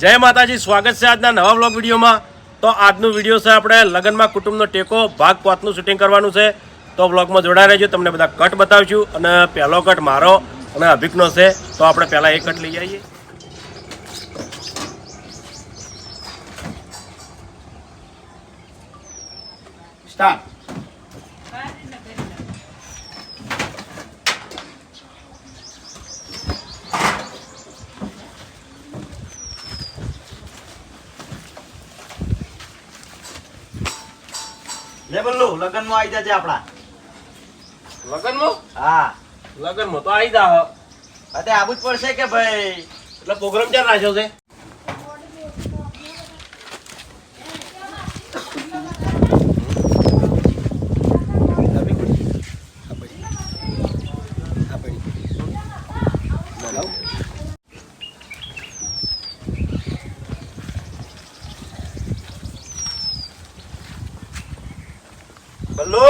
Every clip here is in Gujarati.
જય માતાજી, સ્વાગત છે આજના નવા બ્લોગ વિડીયોમાં. તો આજનું વીડિયો છે આપણે લગ્નમાં કુટુંબનો ટેકો, ભાગ પાંચનું શૂટિંગ કરવાનું છે. તો વ્લોગમાં જોડાઈ રહેજો, તમને બધા કટ બતાવશું અને પહેલો કટ મારો અને અભિકનો છે. તો આપણે પહેલાં એ કટ લઈ જઈએ સ્ટાર્ટ લે બલ્લુ લગનમાં આવી જજે આપણા. લગ્નમાં? હા. લગ્નમાં તો આવી જા અત્યારે આવું જ પડશે કે ભાઈ? એટલે પ્રોગ્રામ ક્યાં રાખ્યો છે બલ્લુ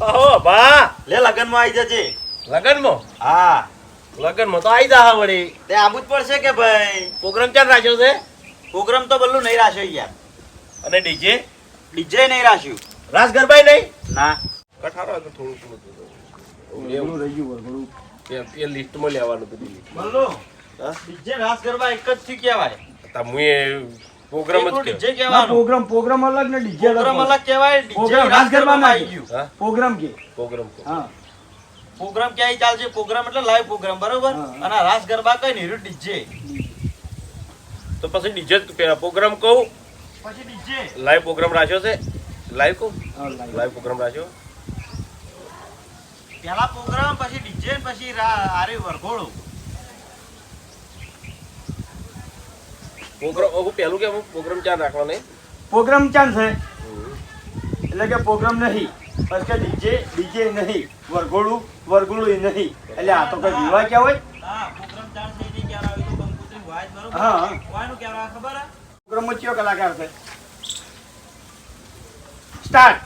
ઓહો બા લે લગનમાં આવી જજે. લગ્નમાં? હા. લગ્નમાં તો આવી જા વળી. તે આવું જ પડશે કે ભાઈ? પ્રોગ્રામ ક્યાં રાખ્યો છે? પ્રોગ્રામ તો બલ્લુ નહીં રાખ્યો યાર. અને ડીજે? ડીજે નહીં રાખ્યું. રાસ ગરબાઈ નહીં? ના. કઠારો થોડું થોડું એ લિસ્ટમાં લેવાનું હતું લિસ્ટ. બલ્લુ ડીજે રાસ ગરબા એક જ થી કહેવાય. તમે પ્રોગ્રામ જ ડીજે કહેવાય. પ્રોગ્રામ પ્રોગ્રામ અલગ ને ડીજે પ્રોગ્રામ અલગ કહેવાય ડીજે પ્રોગ્રામ રાસ રાસ ગરબા ગરબામાં આવી ગયું. પ્રોગ્રામ કે. પ્રોગ્રામ હા. પ્રોગ્રામ ક્યાંય ચાલશે? પ્રોગ્રામ એટલે લાઈવ પ્રોગ્રામ બરોબર? અને રાસ ગરબા કઈ નહીં ડીજે તો પછી ડીજે પ્રોગ્રામ કહું. પછી ડીજે લાઈવ પ્રોગ્રામ રાખ્યો છે. લાઈવ કહું? લાઈવ. પ્રોગ્રામ રાખ્યો. પહેલા પ્રોગ્રામ પછી ડીજે પછી આરે વરઘોડો. પ્રોગ્રામ હું પહેલું કે પ્રોગ્રામ ચાર રાખવાનો નહીં પ્રોગ્રામ ચાર છે? એટલે કે પ્રોગ્રામ નહીં. પછી કે ડીજે ડીજે નહીં. વરઘોડું. વરઘોડું ય નહીં. એટલે આ તો કઈ વિવાહ ક્યાં હોય? હા પ્રોગ્રામ કલાકાર છે? સ્ટાર્ટ.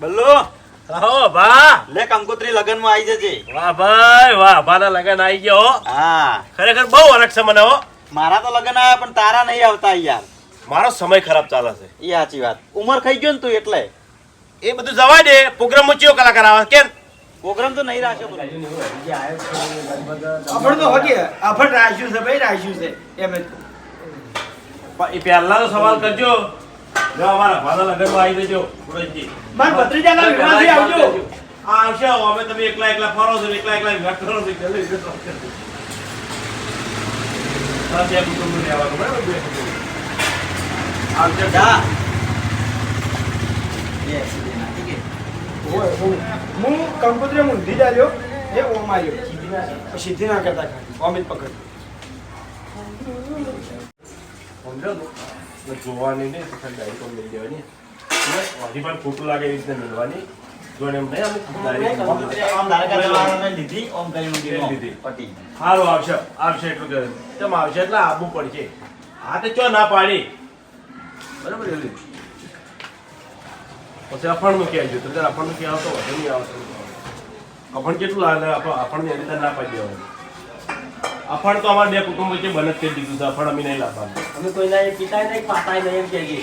બલ્લો. હો ભા. લે કંકોત્રી લગનમાં આવી જજે. વાહ ભાઈ વાહ. ભાના લગન આવી ગયો હો. હા. ખરેખર બહુ અરક્ષ છે મને હો. મારા તો લગન આવ્યા પણ તારા નહીં આવતા યાર. મારો સમય ખરાબ ચાલે છે. એ સાચી વાત. ઉંમર ખાઈ ગયો ને તું એટલે. એ બધું જવા દે. પ્રોગ્રામ મૂચ્યો ચિયો કલાકાર આવે. કેમ? પ્રોગ્રામ તો નહીં રાખ્યો બોલો. તો હોતી અફડ રાખ્યું છે ભાઈ રાખ્યું છે. એમ એ પહેલા તો સવાલ કરજો. જો અમારા ભાના લગનમાં આવી જજો મારા ભત્રીજાના વિવાહથી આવજો. આ આવશે અમે તમે એકલા એકલા ફરો છો એકલા એકલા વિવાહ કરો છો. બે કુટુંબનું રહેવાનું, બરાબર? બે કુટુંબ. આવશે જા. હું- હું કંકોત્રી ઊંધી ચાલ્યો એ ઓમ આવ્યો સીધી ના કરતા ખાલી ઓમ જ પકડ જોવાની નહીં તો ખાલી લઈ લેવાની. હજી પણ ખોટું લાગે એ રીતે મેળવાની. સારું આવશે આવશે એટલું કે તેમ આવશે એટલે આવવું પડશે. હા તો ચો ના પાડી? બરાબર એવી પછી અફણનું કહેજો તો ત્યારે અફણનું કહેવા તો વધુ નહીં આવશે અફણ કેટલું લાગે અફણ એની રીતે ના પાડી દેવાનું. અફણ તો અમારે બે કુટુંબ વચ્ચે બને જ કરી દીધું છે અફણ અમે નહીં લાવવાનું. અમે કોઈના એ પિતાય નહીં પાતાય નહીં એમ કહીએ.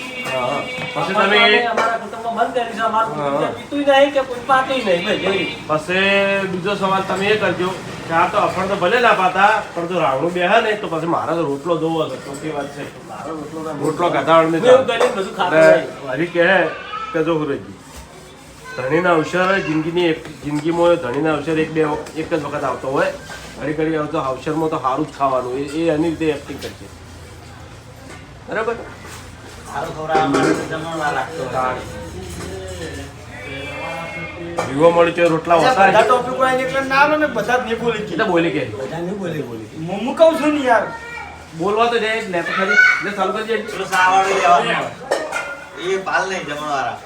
પછી તમે અમારા કુટુંબમાં બંધ કરી છે અમારું હા. નહીં કે કોઈ પાતુંય નહીં ભાઈ જેવી પછી બીજો સવાલ તમે એ કરજો કે આ તો અફણ તો ભલે ના પાતા પણ જો રાવણું બેહે ને તો પછી મારા તો રોટલો જોવો ચોખ્ખી વાત છે? રોટલો ના એવું કરીને બધું ખાતો. હરી કહે કે જો હુરજી ધણીના અવસર જિંદગીની એક જિંદગીમાં ધણીના અવસર એક બે એક જ વખત આવતો હોય. ઘડી ઘડી આવતો અવસરમાં તો સારું જ ખાવાનું. એ એની રીતે એક્ટિંગ કરશે બરાબર. વિવો મળી છે રોટલા બધા ટોપિક વાળા એટલે ના ને બધા નહીં બોલી જ બોલી કે. બધા નહીં બોલે બોલે હું હું કહું છું ને યાર? બોલવા તો જાય જ ને તો ખરી. એટલે ચાલુ કરી જાય પેલું સાવાળું લેવાનું એ પાલ નહીં જમણવાળા.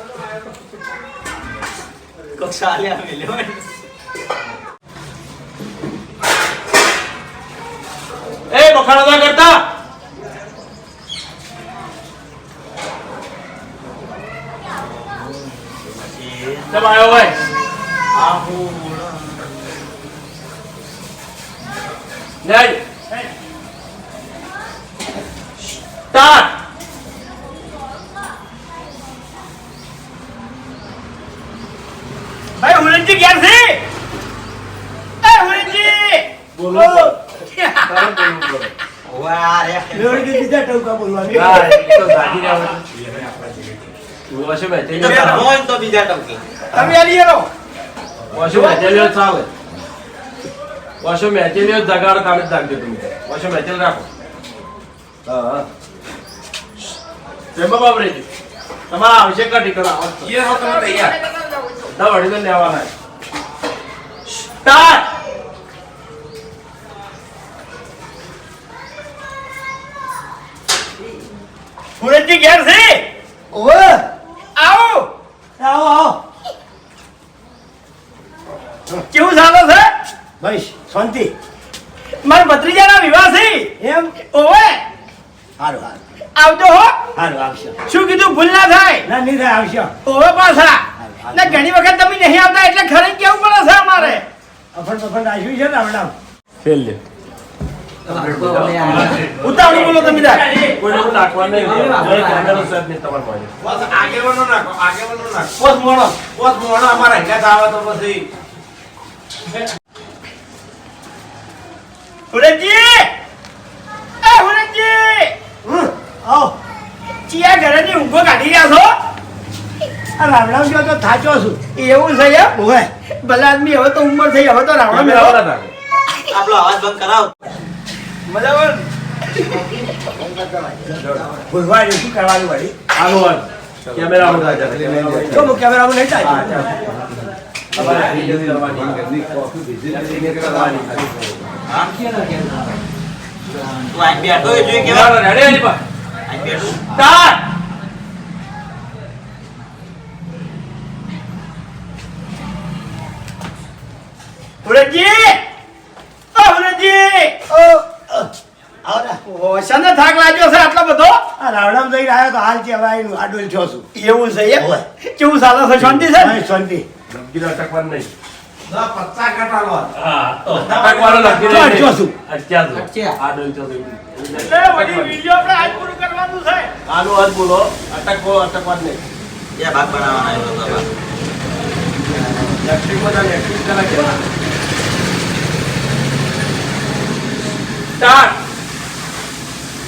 કક્ષા સાલ્યા મેલ્યો. એ બખાડા ના કરતા. કેમ આવ્યો ભાઈ. Ready start. ભાઈ હુરનજી ક્યાં છે? એ હુરનજી! બોલો. તારે બોલવું પડે. વાહ રે લેવડી બીજા ટવકા બોલવાનું. હા, તો જાગી રહ્યા હોય. વોશો એ બેઠેલી તો હોય. તો બીજા ટપકી તમે આલી હેરો વોશો બેઠેલી હોય તો ચાલે. વોશો હોય તો જગાડો તાણે જાગજો તમે. વોશો બેઠેલી રાખો. હા, હા. તેમાં બાપરેજી. તમારા આવશે કટી કરાવો. બધા વડીલો લેવાના છે. સ્ટાર્ટ હુરનજી ક્યાં છે ઓવે. આવો આવો, આવો. કેવું ચાલે છે ભાઈ, શાંતિ. મારા ભત્રીજાના વિવાહ છે એમ? ઓવે હારું, હારું. આવજો હો હારું, આવશે. શું કીધું ભૂલ ના થાય ના, નહીં થાય, આવશે. ઓવે પાછા ને ઘણી વખત તમે નહીં આવતા એટલે ખરી કેવું પડે છે અમારે અફડ બફડ આવ્યું છે ને આવડા ફેલ ઉતાવળું બોલો તમે તાર કોઈને નહીં. કેમેરો સેટ નહીં તમારા પાસે. પોસ મોણો પોસ મોણો અમારા હેઠળ આવે તો પછી. હુરનજી! એ હુરનજી! હમ, આવો. ચિયા ઘરેની ઊંઘો કાઢી રહ્યા છો? આ જો તો થાચો છું. એવું છે એમ? ઓવે. ભલે આદમી હવે તો ઉંમર થઈ હવે તો રાવણ મેળવો. આપણો અવાજ બંધ કરાવો. મજામાં? ભૂલવા શું કરવાનું વળી? આનો કેમેરા વાળા કેમેરા નહીં થાય. તમારે video કરવાની. તું આઈ બેઠો એ જોઈ કેવા કેમેરા ready, ready, બા. આઈ બેઠું Start. હુરનજી ઓ હુરનજી ઓ, અ, આવો ઓ શાને થાક લાગ્યો છે આટલો બધો? આ રાવણામ જઈને આવ્યો તો હાલ આડોલ છું. એવું છે એમ. કેવું ચાલે છે? શાંતિ છે? ને? શાંતિ. લગીને અટકવાનું નહીં.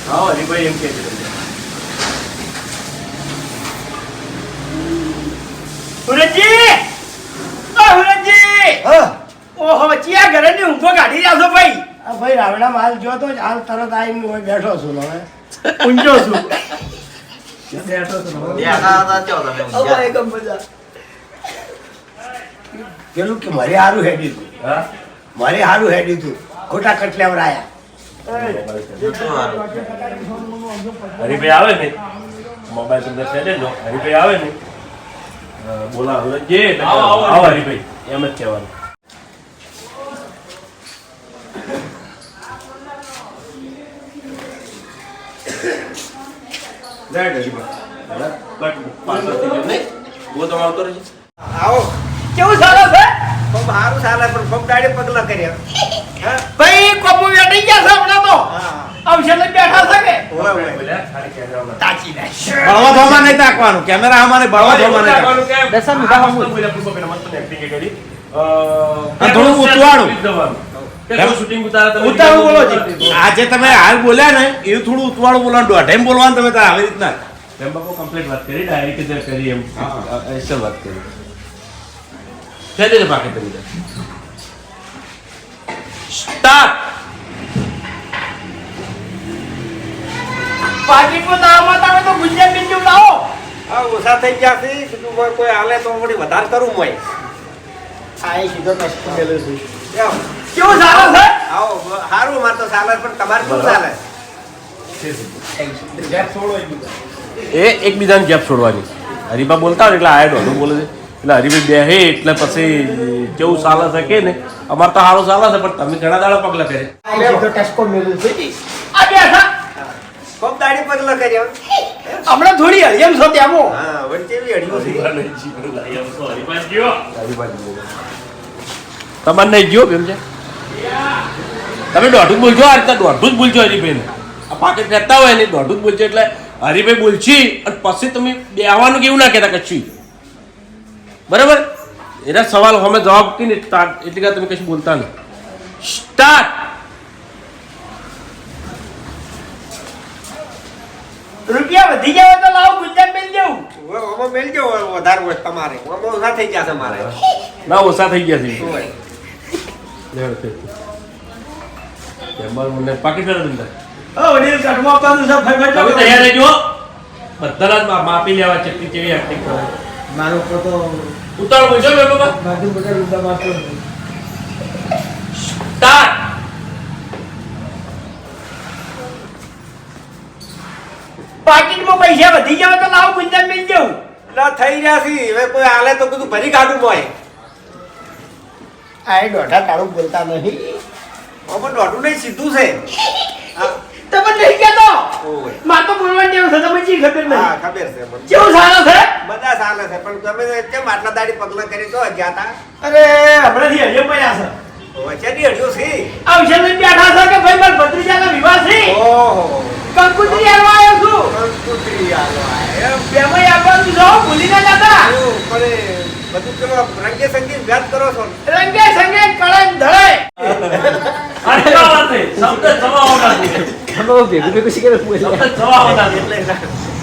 હા, છું. છો. છો છે કે. હરીભાઈ એમ કહે છે તમને. ઓ હુરનજી ઓહો ચિયા ઘરેની ઊંઘો કાઢી રહ્યા છો ભાઈ આ ભાઈ હાલ જો તો હાલ તરત આવીને હું બેઠો છું હવે છું ઊંઘ્યા. પેલું કે મારે સારું હેડી હતું હા? મારે સારું હેડી હતું ખોટા કટલેવર આયા શું હારું? હરીભાઈ આવે ને? મોબાઈલ તમને છે લો હરિભાઈ આવે ને? બોલાવો જે આવો હરિભાઈ એમ જ કહેવાનું. આવો. કેવું ચાલે છે? સારું ચાલે પણ ખૂબ દાડે પગલા કર્યા ભાઈ કોપુ વેટી ગયા છે હમણાં તો. બેઠા છે કે બળવા નહીં તાકવાનું કેમેરા અમારે બળવા નહીં તાકવાનું. મસ્ત એક્ટિંગ કરી અ થોડું ઉતવાળું. કેમ ઉતાવળ બોલો આજે તમે હાલ બોલ્યા ને એ થોડું ઉતવાળું બોલવાનું દોઢેમ બોલવાનું તમે તાર આવી રીતના બાપુ કમ્પ્લીટ વાત કરી ડાયરેક્ટ કરી એમ વાત કરી દે પાકે કરી દે સ્ટાર્ટ પાકીટમાં દાવામાં તમે તો ગુંજન બીજું લાવો હા ઓછા થઈ ગયા છે કીધું ભાઈ કોઈ હાલે તો વળી વધારે કરું મોય આ એ કીધો કષ્ટ મેળવ્યો છે. કેવું ચાલે છે આવો સારું મારે તો ચાલે પણ તમારે શું ચાલે એ એકબીજાને ગેપ છોડવાની હરીબા બોલતા હોય ને એટલે આયા દોઢું બોલે છે એટલે હરીભાઈ બે એટલે પછી કેવું ચાલે છે કે ને અમારે તો સારું ચાલે છે પણ તમે ઘણા દાડા પગલા કરે કોમ પગલા કર્યા હમણાં થોડી હરિયમ છો ત્યાં હા. વચ્ચે બી અડીઓ છે. તમારે નહીં ગયો પેલું છે તમે દોઢું બોલજો આ રીતે દોઢું જ બોલજો હરીભાઈને. આ પાકેટ કહેતા હોય ને દોઢું જ બોલજો એટલે હરીભાઈ બોલશી અને પછી તમે બેહવાનું કેવું ના કહેતા કશું? બરાબર? એના સવાલ અમે જવાબ કીને સ્ટાર્ટ એટલે કે તમે કશું બોલતા નહીં. સ્ટાર્ટ રૂપિયા વધી જાય તો લાવ ગુજરાત બેન જવું. ઓમાં મેલજો વધારે હોય તમારે. ઓમાં ઓછા થઈ ગયા છે મારે. ના ઓછા થઈ ગયા છે. એમાં મને પાકીટ કરે તમને ઓ વડીલ કાઢવા આપવાનું તમે તૈયાર રહેજો બધાના જ માપી લેવા ચટણી કેવી એક્ટિંગ કરે. મારો પોતો ઉતાળ બોલશો બે બાબા. બાજુ બધા રૂપા મારતો સ્ટાર્ટ પાકીટમાં પૈસા વધી જાય તો લાવ ગુંજન મિલ જવું એટલે થઈ રહ્યા છે. હવે કોઈ હાલે તો બધું ભરી કાઢું મોય આ ડોઢા દોઢા તારું બોલતા નહીં પણ દોઢું નહીં સીધું છે. તમે નહીં કહેતો ઓય. માર તો બોલવાની ટેવ છે તમે જી ખબર હા નહીં ખબર છે. કેવું સારું છે? બધા ચાલે છે પણ તમે કેમ આટલા દાડી પગલા કરી તો ગયા હતા અરે હમણાંથી હજી પડ્યા છે. વચ્ચેની અડીઓ છે આવશે ને બેઠા છે કે ભાઈ મારા ભત્રીજાનો વિવાહ છે? ઓહો. કંકુત્રી આલવા આવ્યો છું. કંકુત્રી આલો આ એમ બેમાં આપવાનું જો ભૂલી ના જતા. પણ બધું કેવો રંગે સંગીત વ્યાજ કરો છો. રંગે સંગીત કળન ધળે અરે છે. શબ્દ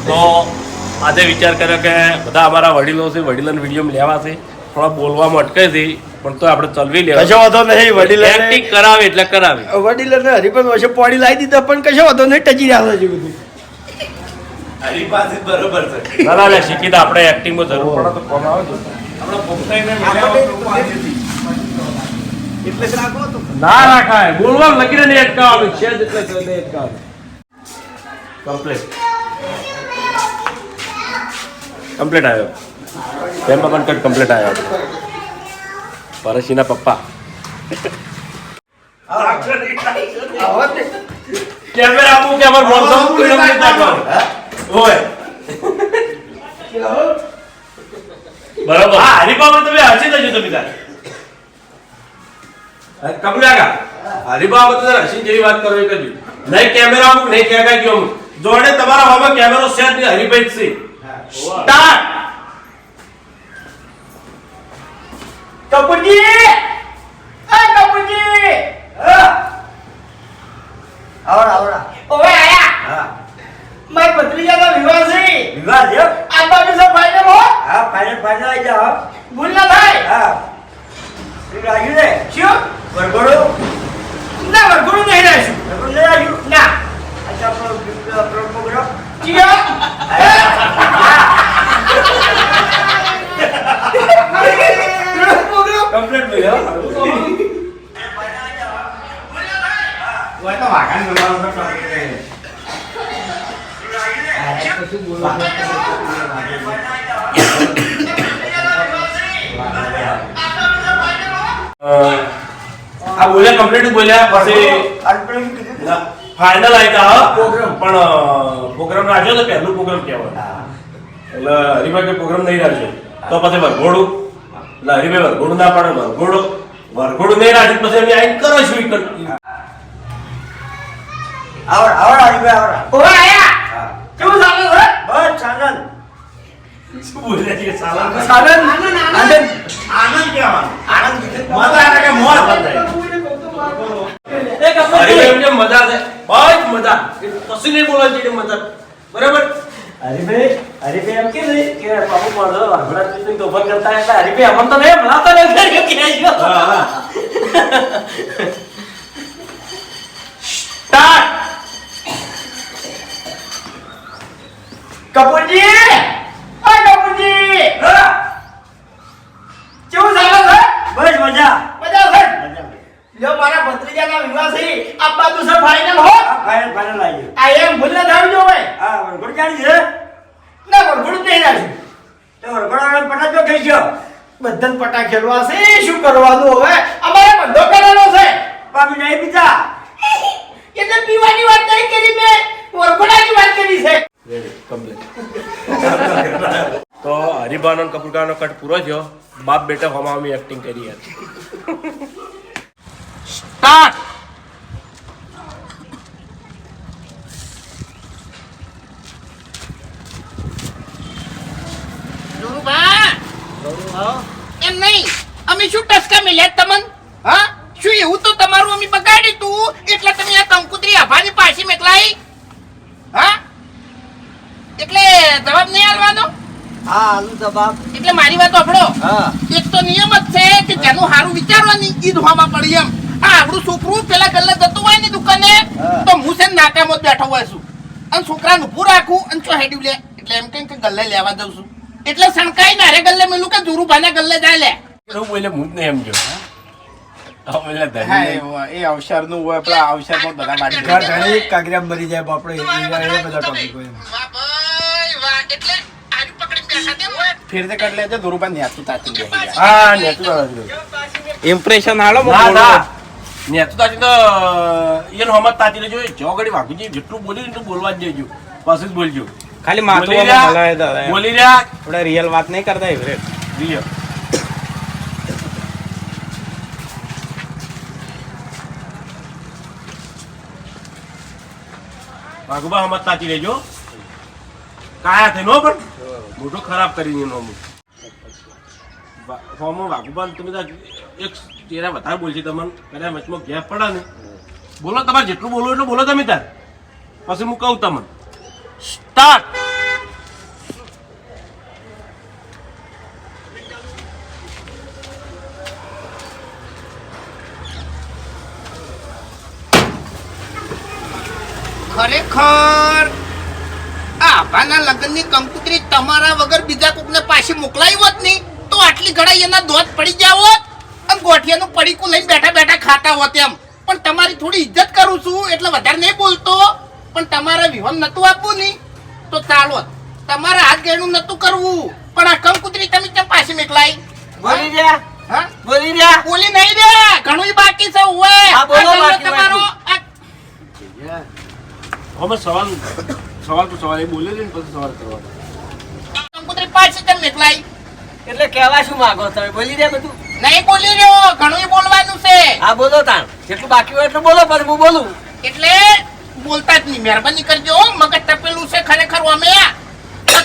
તો આજે વિચાર કર્યો કે બધા અમારા વડીલો છે વડીલોને વીડિયો લેવા છે. થોડા બોલવામાં અટકે છે પણ તો આપણે ચલવી કશો લેવા વાંધો નહીં વડીલ એક્ટિંગ કરાવે એટલે કરાવે. વડીલોને હરિપન વર્ષે પોડી લાવી દીધા પણ કશો વાંધો નહીં ટચી રહ્યા છે બધું. હરી બરોબર છે. ના ના શીખી તો આપણે એક્ટિંગમાં જરૂર પડે. તો કોણ આવે? ના રાખાય બોલવા લગીને નહીં અટકાવવાનું છે જ એટલે કમ્પ્લીટ કમ્પ્લીટ આવ્યો તેમ પણ કટ કમ્પ્લીટ આવ્યો પરસીના પપ્પા. કેમેરા આપું કે બરાબર. હા તમે હસી જજો તમે તાર કબલાગા હરિબાબા તો હસી જેવી વાત કરો એ નહીં કેમેરા અમુક નહીં કહેવાય ગયો જોડે તમારા હવે કેમેરો સેટ નહીં હરિભાઈ છે. સ્ટાર્ટ કપૂરજી આ કપૂરજી આવડા આવડા ઓવે આયા હા મારા ભત્રીજાનો વિવાહ છે વિવાહ છે આ બાજુ ફાઈનલ હો હા ફાઇનલ ફાઇનલ આવી જાઓ ભૂલ ના થાય હા એ રાખ્યું ને શું વરઘોડો ના વરઘોડું નહીં રહેશું વરઘોડો નહીં રાખ્યું ના આપણો પ્રોગ્રામ કમ્પ્લીટ મળ્યો વાઘાને બોલાવવાનો તો complete નહીં. આ બોલ્યા કમ્પ્લીટ બોલ્યા પછી ફાઇનલ આયતા પ્રોગ્રામ. પણ પ્રોગ્રામ રાખ્યો તો પહેલું પ્રોગ્રામ કહેવાય. એટલે હરિભાઈ કે પ્રોગ્રામ નહીં રાખ્યો. તો પછી વરઘોડું. એટલે હરિભાઈ વરઘોડું ના પાડે વરઘોડું. વરઘોડું નહીં રાખ્યું પછી અમે આઈ કરો છું આવડ કર- હરિભાઈ આવડ. આવી ગયા આયા કેવું ચાલે બસ આનંદ બરાબર? હરીભાઈ હરીભાઈ એમ કે નહીં કે બાબુ મારો વાઘોડા પીને તોફાન કરતા હતા. હરીભાઈ અમન તો નહીં હમણાં તો નહીં કે નહીં હા, હા. સ્ટાર્ટ. કપૂરજી આ કપૂરજી કેવું ચાલે છે બસ મજા મજા છે લ્યો મારા ભત્રીજાના વિવાહ છે આ બાજુ છે ફાઇનલ હો હા ફાઇનલ ફાઇનલ આવી ગયું આ એમ ભૂલ ના થાવી જોવે હા વરઘોડો જાણી છે ના વરઘોડું નહીં રાખ્યું તો વરઘોડાનો પટાજો થઈ ગયો બધાને પટા ખેલવા છે? શું કરવાનું હવે? અમારે બંધો કરેલો છે. પામી નહીં પીતા એટલે પીવાની વાત નહીં કરી મેં. વરઘોડાની વાત કરી છે. તો હરિભાનો કપૂરકાનો કટ પૂરો થયો. બાપ બેટા હોમાં એક્ટિંગ કરી હતી. સ્ટાર્ટ એમ નહીં અમે શું ટસકા મિલ્યા તમન હા? શું એવું તો તમારું અમે બગાડી તું? એટલે તમે આ કંકુતરી અભાની પાછી મેકલાઈ? હા? એટલે જવાબ નહીં આલવાનો? હા આલુ જવાબ. એટલે મારી વાત સાંભળો હા. એક તો નિયમ જ છે કે જેનું સારું વિચારવાની ઈ ધોવામાં પડી એમ. આ આપણું છોકરું પેલા ગલ્લે જતું હોય ને દુકાને તો હું છે ને નાકામાં જ બેઠો હોય છું. અને છોકરાને ઊભું રાખું અને ચો હેડ્યું લે. એટલે એમ કેમ કે ગલ્લે લેવા દઉં છું. એટલે સણકાઈ ના રે ગલ્લે મેલું કે ધુરુભાને ગલ્લે જાય લે. હું બોલે હું જ નહીં એમ નહીં. એ એ અવસરનું હોય પણ આ અવસરમાં બધા મારી ઘર ઘણી કાંકરિયા મરી જાય બાપડે એ એ બધા ટોપિક હોય એમ. વાહ ભાઈ વાહ એટલે આરી પકડી બેઠા તેમ હોય. ફેર તે કરી લેજે ધોરુભાઈ નેતું તાચી જાય. હા નેતું તાતી ઇમ્પ્રેશન હાલો ના ના. નેતું તાતી તો એને હમત તાતી લેજો જો ઘડી વાઘુજી જેટલું બોલ્યું એટલું બોલવા જ દેજો. પાછું જ બોલજો. ખાલી બોલી માથું બોલી રહ્યા. રિયલ વાત નહીં કરતા એવરે હમત તાતી લેજો કાયા થઈ નો પણ. મોઢું ખરાબ કરીને નો વા- ફોર્મમાં વાઘુબા તમે એક ચેરા વધારે બોલશે તમને. કદાચ વચમાં ગેપ પડે ને. બોલો તમારે જેટલું બોલો એટલું બોલો તમે તાર. પછી હું કહું તમને. સ્ટાર્ટ ખરેખર? આભાના લગ્નની કંકુતરી તમારા વગર બીજા કોકને પાછી મોકલાવી હોત નહીં તો આટલી ઘડાઈ એના દોત પડી ગયા હોત? અને ગોઠિયાનું પડીકું લઈને બેઠા બેઠા ખાતા હોત એમ. પણ તમારી થોડી ઇજ્જત કરું છું એટલે વધારે નહીં બોલતો. પણ તમારે વિહોન નતું આપવું નહીં તો ચાલો તમારે હાથ ગેણું નતું કરવું. પણ આ કંકુતરી તમે કેમ પાછી મોકલાઈ? બોલી રહ્યા? હા? બોલી રહ્યા? બોલી નહીં રહ્યા. ઘણું બાકી છે હોય આ બોલો બાકી તમારો અમે સવાલ સવાલ તો સવાલ એ બોલે છે ને પછી સવાલ કરવાનો કંકુતરી પાછી કેમ નીકળાઈ એટલે કહેવા શું માંગો તમે બોલી દે બધું. નહીં બોલી રહ્યો ઘણું બોલવાનું છે. હા બોલો તાણ. જેટલું બાકી હોય એટલું બોલો પછી હું બોલું. એટલે બોલતા જ નહીં મહેરબાની કરજો મગજ ટપેલું છે ખરેખર અમે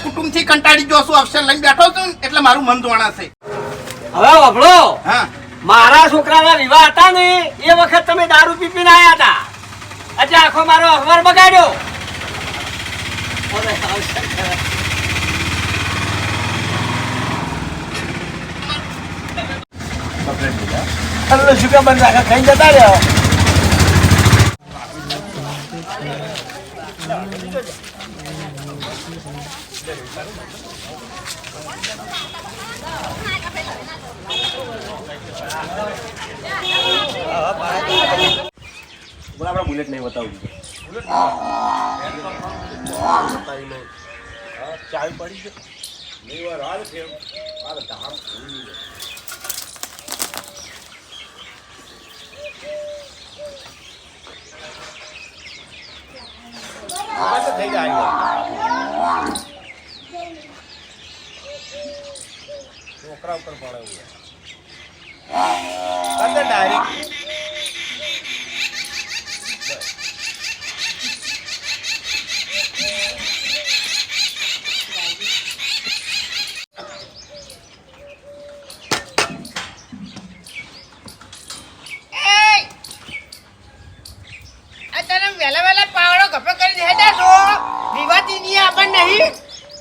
કુટુંબથી કંટાળી જો છું અવસર લઈને બેઠો છું ને, એટલે મારું મન ધોણા છે. હવે વભળો હા. મારા છોકરાના વિવાહ હતા ને એ વખત તમે દારૂ પી પીને આયા હતા. આજે આખો મારો અખબાર બગાડ્યો. અરે શું કામ બંધ રાખે? ખાઈ જતા રહ્યા બોલો, આપણે બુલેટ નહીં બતાવું. ચાવી પડી છે થઈ જાય છોકરા ઉપર પડે ધામ અંદર ડાયરેક્ટ તને વહેલા છોકરા ઉપર ગફે કરી હેડા છો વિવાદી ની આપણ નહીં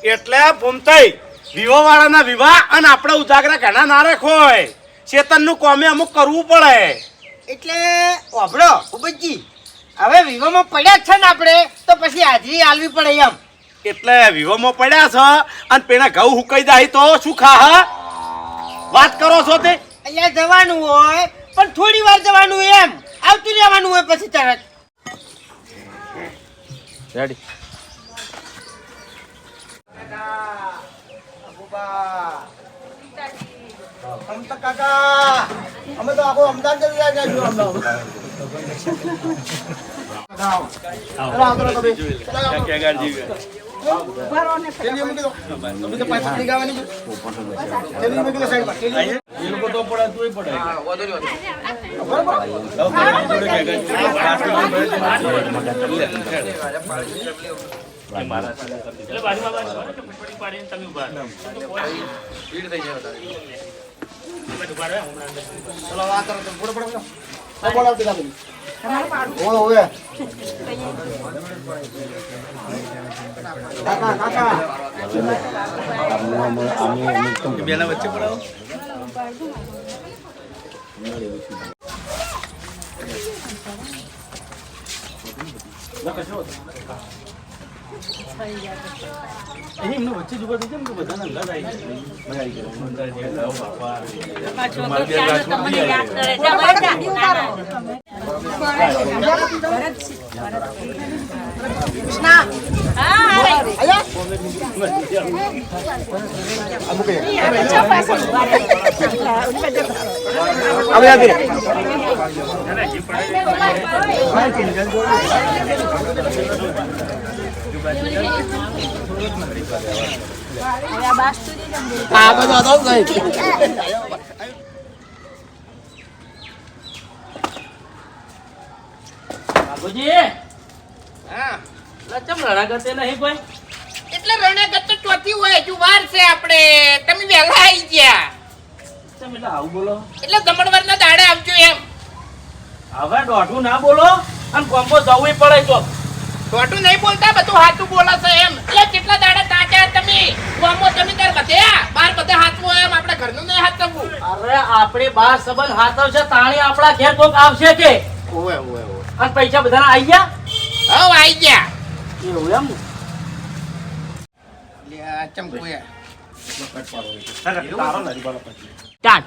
એટલે ભૂમતાઈ વિવાહ વાળાના વિવાહ અને આપણે ઉજાગરા ઘણા ના રાખોય ચેતનનું કોમે અમુક કરવું પડે. એટલે ઓભળો ઉબજી હવે વિવોમાં પડ્યા જ છે ને આપણે તો પછી હાજરી આલવી પડે એમ. એટલે વિવામાં પડ્યા છે અને પેલા ઘઉં હુકાઈ જાય તો શું ખા હા? વાત કરો છો તે? અહીંયા જવાનું હોય પણ થોડી વાર જવાનું એમ. આવતું રહેવાનું હોય પછી તરત. રેડી. કાકા અમે તો આખો અમદાવાદ જઈ રહ્યા છીએ અમદાવાદ ચલો આ કરો પૂરો પડો બેના વચ્ચે પડાવો કશું એમનો વચ્ચે જ ઊભા થઈ જાય બધાને અંદાજ આવી જાય. મજા આવી જાય. બાપા. અમુક હા ચમ લડા કરતે નહીં કોઈ એટલે રણાગત તો ચોથી હોય, હજુ વાર છે આપણે. તમે વહેલા આવી ગયા. ચમ એટલે આવું બોલો. એટલે દમણવારના દાડે આવજો એમ. હવે દોઢું ના બોલો અને કોમ્બો જવું પડે તો. દોઢું નહીં બોલતા બધું હાથું બોલાશે છો એમ. એટલે કેટલા દાડા તાજા તમે કોમ્બો તમે તાર બાર બધે હાથવું એમ આપણે ઘરનું નહીં હાથવું અરે આપણે બાર સંબંધ હાથવશે તાણી આપણા ઘેર કોક આવશે કે? ઓવે ઓવે ઓવે. અને પૈસા બધાના આવી ગયા? હવ આવી ગયા. એવું એમ? લે આ ચમ કોયા તારો નથી બોલો પછી. સ્ટાર્ટ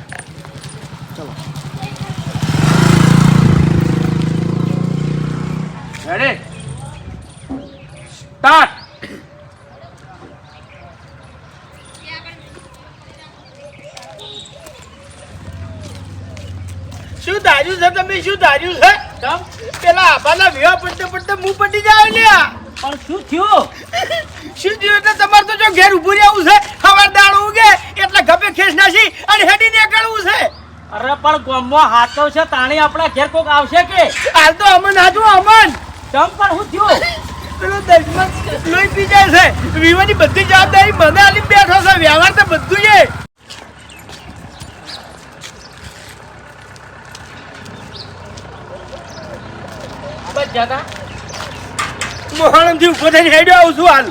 રેડી સ્ટાર્ટ શું ધાર્યું છે તમે? શું ધાર્યું છે? પેલા આભાના વિવાહ પડતે પડતે મું પટી જાય લ્યા. પણ શું થયું? શું થયું? એટલે તમારે તો જો ઘેર ઉભું રહેવું છે સવાર દાળ ઉગે એટલે ગભે ખેસ નાસી અને હેડી નીકળવું છે. અરે પણ ગોમમાં હાથો છે તાણી આપણા ઘેર કોક આવશે કે? હાલ તો અમન હાજુ અમન. તમ પણ શું થયું? પેલો દર્શમાં લોહી પી જાય છે. વિવાની બધી જવાબદારી મને આલી બેઠો છે. વ્યવહાર તો બધું છે. બસ જાતા મોહણમથી ઊભો થઈને હેડ્યો આવું છું હાલ.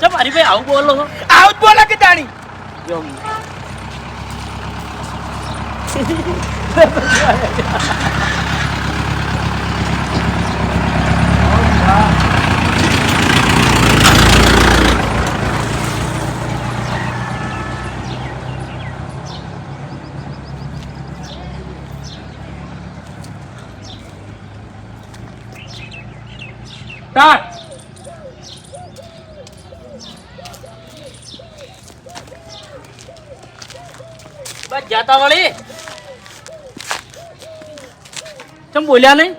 ચમ હરીભાઈ આવું બોલો. આવું જ બોલો કે તાણી? સ્ટાર્ટ બસ જાતા વળી. ચમ બોલ્યા નહીં?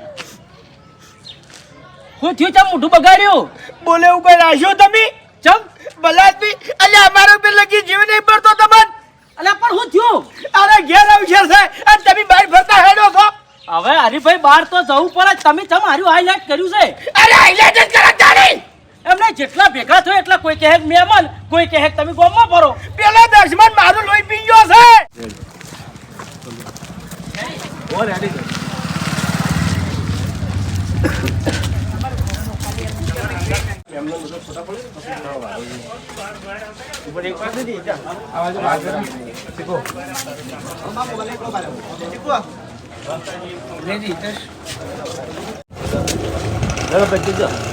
શું થયું? ચમ મોઢું બગાડ્યું? બોલે ઉપર રાખ્યો તમે? ચમ? બલાદમી અલે અમારો પેલ લગી જીવ નહીં પડતો તમન. અલે પણ શું થયું? અરે ઘેર આવશે છે. અને તમે બહાર ફરતા હેડો છો. હવે હરીભાઈ બહાર તો જવું પડે. તમે ચમ હાર્યું હાઈલાઇટ કર્યું છે? અરે હાઈલાઈટ જ કરા તાણી એમને જેટલા ભેગા થયો એટલા કોઈ કહે મહેમાન કોઈ કહે તમે ગોમમાં ભરો પેલા દર્શમાન મારું લોહી પી ગયો છે. ઓર હેડી એમનો બધો ફોટા પડે પછી જવા ઉપર એક પાસે દી જા. આવાજ આવાજ શીખો અમા મોબાઈલ એકલો બારે શીખો લેજી તસ ચલો બચ્ચી જાઓ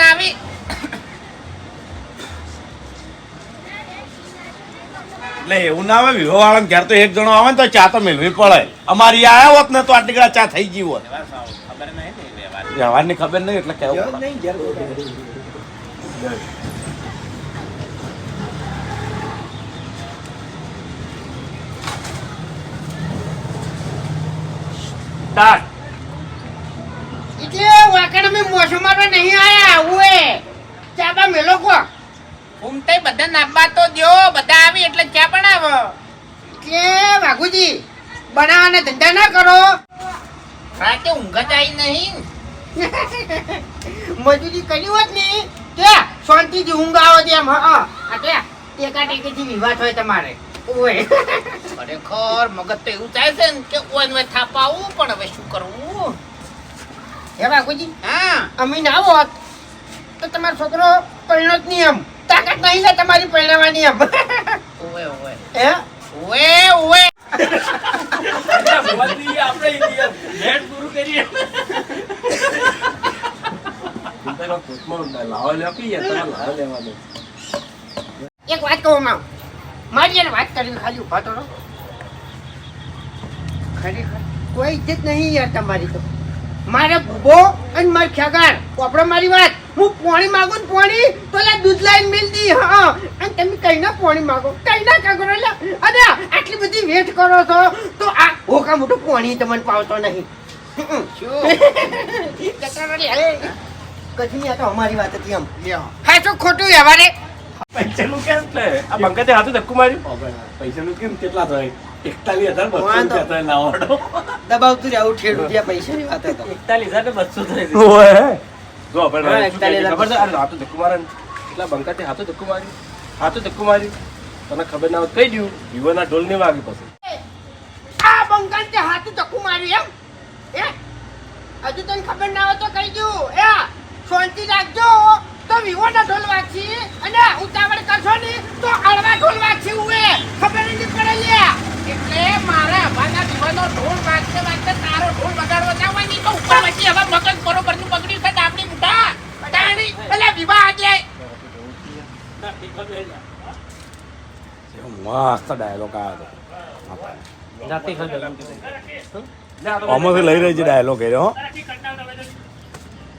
આવી એટલે એવું ના આવે વિવો વાળા ઘેર તો એક જણો આવે ને તો ચા તો મેળવી પડે. અમારી આયા હોત ને તો આટલી ગળા ચા થઈ ગઈ હોત. વ્યવહારની ખબર નહીં એટલે કેવું સ્ટાર્ટ એટલે વાકડ મેં મોસો મારવા નહીં આયા ઓએ ચાબા મેલો કો. ઉમતે બધા નાબા તો દયો બધા આવી એટલે ચા બનાવો? એટલે વાઘુજી બનાવવાના ધંધા ના કરો. રાતે ઊંઘ આવી નહીં. મજૂરી કરી હોત ને ત્યાં શાંતિથી ઊંઘ આવો તેમ હા આ ત્યાં ટેકા ટેકીથી વિવાદ હોય તમારે. ઓય. ખરેખર મગજ તો એવું થાય છે ને કે ઓય ને થાપાવું પણ હવે શું કરવું? હે બાપુજી? હા. અમે ના હોત તો તમારો છોકરો પરણો જ નહીં એમ તાકાત નહીં લે તમારી પરણાવવાની એમ. ઓય ઓય. હે? ઓય ઓય. આપણે નેટ પૂરું કરીએ એક વાત કહું માં મારી યાર વાત કરીને ખાલી ઊભા તો. ખરેખર? કોઈ ઇજ્જત નહીં યાર તમારી તો. મારે ભૂબો અને મારી ખ્યાગાર વાપરો મારી વાત. હું પોણી માગું ને પોણી તો લે દૂધ લાઈન મિલ દી હા અને તમે કઈ ના પોણી માગો? કઈ ના કાગરો લે. અરે આટલી બધી વેટ કરો છો તો આ ઓકા મોટું પોણી તમને પાવતો નહીં. કચ્છની આ તો અમારી વાત હતી એમ. હા તો ખોટું વ્યવહારે પૈસાનું કેમ એટલે? આ બંકતે હાથે ધક્કું માર્યું? પૈસાનું કેમ? કેટલા થાય? એકતાલીસ હજાર બસો વાંધો. રૂપિયા દબાવતું રહેવું ઠેડું જ્યાં પૈસાની વાત હતો એકતાલીસ હજાર બસો થાય જો આપણે હા, શું ખબર છે? આ ધક્કું મારે એટલા બંકાતે હાથે ધક્કું માર્યું. હાથે ધક્કું માર્યું. તને ખબર ના હોય તો કહી દઉં યુવાના ઢોલ નહીં વાગે પછી. આ બંગાળ તે હાથું ધક્કું માર્યું એમ? એ હજુ તને ખબર ના હોય તો કહી દઉં એ શાંતિ રાખજો. તો વિવોના ઢોલ વાગશી અને ઉતાવળ કરશો ને તો અળવા ઢોલ વાગશી ઉએ ખબર નહીં પડે લે. એટલે મારા હવાના દીવાનો ઢોલ વાગશે વાગશે તારો ઢોલ વગાડવો જવાની હોય નહીં તો ઉપર વચ્ચે હવે મગજ બરોબરનું પકડ્યું છે આપણી મુઠા. ટાણી એટલે વિવાહ આજે મસ્ત ડાયલોગ આવ્યો હતો લઈ રહી છે ડાયલોગ કર્યો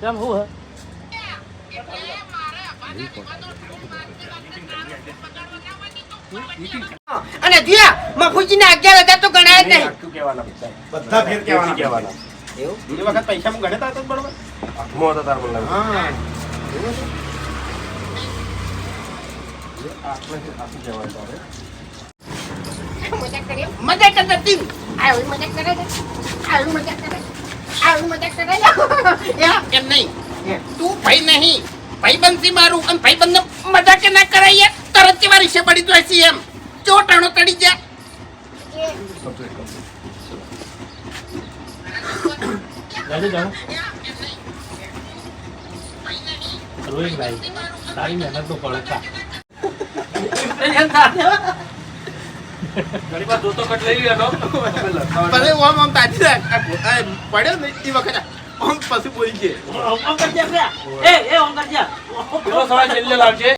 કેમ હું હે? અને જીયા મફુજીને અગિયાર હજાર તો ગણાય જ નહીં. બધા બધા ફેર કહેવાના. કહેવાના એ વખત પૈસા હું ગણેતા હતા બરોબર? હાથમાં હતા તાર મને હા. એવું તારે મજાક કરે મજાક કરતા હતી આવી મજાક કરે છે? આવી મજાક કરે આવી મજાક કરે છે? એમ નહીં. તું ભાઈ નહીં. ભાઈ મારું અને ભાઈબંધ મજાક ના કરાય તરતથી મારી છે પડી જાય. છે એમ ચો ટાણો તડી જા રોહિતભાઈ તારી મહેનતનું ફળ ખા ઘણી વાર જોતો ગયો પછી ઓમ ઓમ તાજી એ એ ઓમ પછી પેલો સવાલ છેલ્લે લાવજે